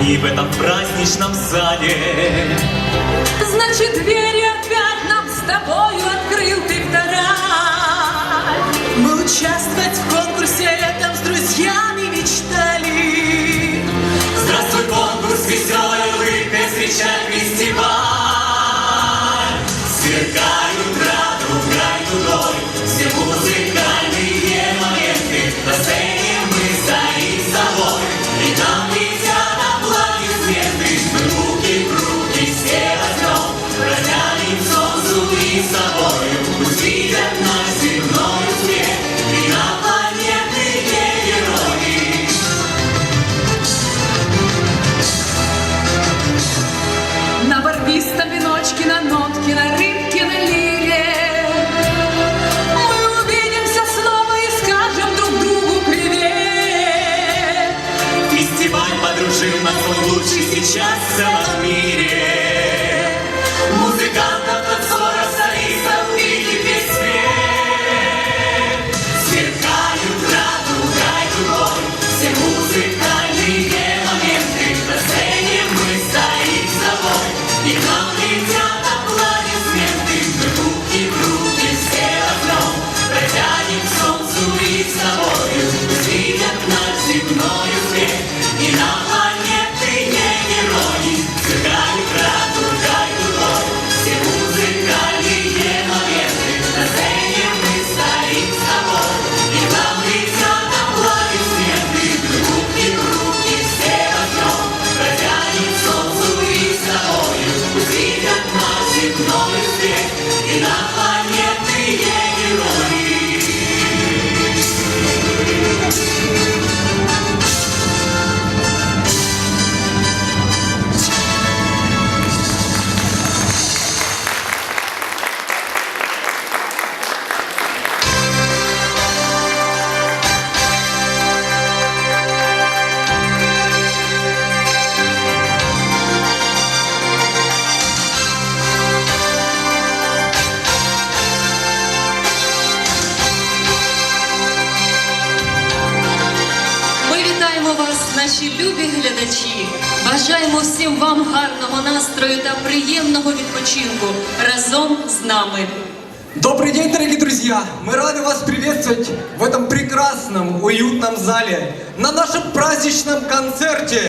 огни в этом праздничном зале. Значит, двери опять нам с тобою открыл ты вторая. Мы участвовать в конкурсе этом с друзьями мечтали. Здравствуй, конкурс, веселой улыбкой встречай фестиваль. Сверкают собою. Пусть видят наш земной успех, инопланетные герои. На барбистом на нотке, на рыбке, на лире. Мы увидимся снова и скажем друг другу привет. Фестиваль подружил нас, он сейчас в become наші любі глядачі. Бажаємо всім вам гарного настрою та приємного відпочинку разом з нами. Добрый день, дорогие друзья! Мы рады вас приветствовать в этом прекрасном, уютном зале на нашем праздничном концерте